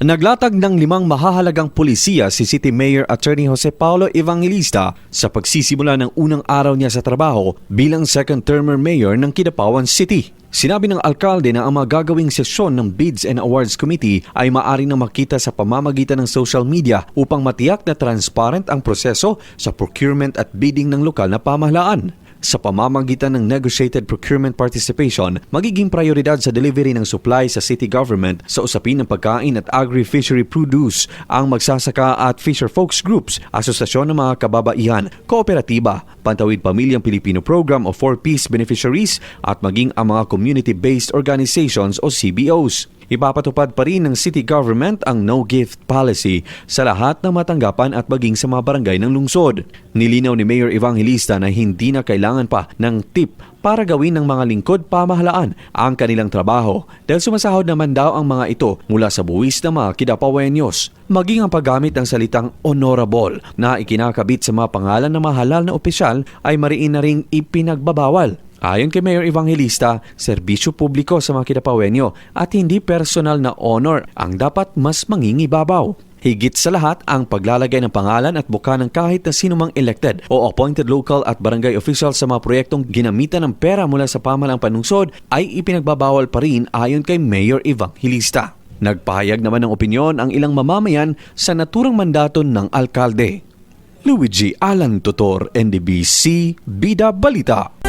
Naglatag ng limang mahahalagang pulisiya si City Mayor Attorney Jose Paulo Evangelista sa pagsisimula ng unang araw niya sa trabaho bilang second-termer mayor ng Kidapawan City. Sinabi ng alkalde na ang mga gagawing sesyon ng Bids and Awards Committee ay maaari na makita sa pamamagitan ng social media upang matiyak na transparent ang proseso sa procurement at bidding ng lokal na pamahalaan. Sa pamamagitan ng negotiated procurement participation, magiging prioridad sa delivery ng supply sa city government sa usapin ng pagkain at agri-fishery produce ang magsasaka at fisher folks groups, asosasyon ng mga kababaihan, kooperatiba, Pantawid Pamilyang Pilipino Program o 4Ps beneficiaries at maging ang mga community-based organizations o CBOs. Ipapatupad pa rin ng city government ang no-gift policy sa lahat ng matanggapan at maging sa mga barangay ng lungsod. Nilinaw ni Mayor Evangelista na hindi na kailangan pa ng tip para gawin ng mga lingkod pamahalaan ang kanilang trabaho dahil sumasahod naman daw ang mga ito mula sa buwis ng mga kidapawenyos. Maging ang paggamit ng salitang honorable na ikinakabit sa mga pangalan ng mahalal na opisyal ay mariin na ring ipinagbabawal. Ayon kay Mayor Evangelista, serbisyo publiko sa mga kidapawenyo at hindi personal na honor ang dapat mas mangingibabaw. Higit sa lahat ang paglalagay ng pangalan at buka ng kahit na sinumang elected o appointed local at barangay official sa mga proyektong ginamitan ng pera mula sa pamalang panungsod ay ipinagbabawal pa rin ayon kay Mayor Evangelista. Nagpahayag naman ng opinyon ang ilang mamamayan sa naturang mandato ng alkalde. Luigi Alan Tutor, NDBC, Bida Balita.